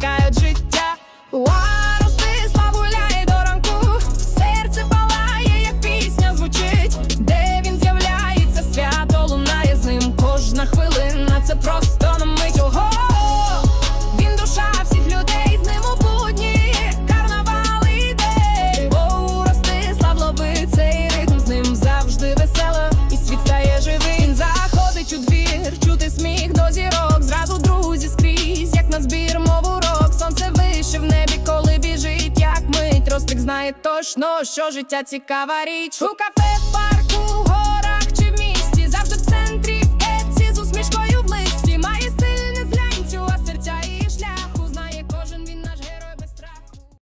враз життя. Уа, до ранку, серце палає, як пісня звучить, де він з'являється, свято лунає з ним. Кожна хвилина, це просто на Ого! Він душа всіх людей, з ним у будні, карнавал іде. О, Ростислав ловить цей ритм, з ним завжди весело, і світ стає живий. Заходить у двір, чути сміх до зірок, знає точно, що життя цікава річ. У кафе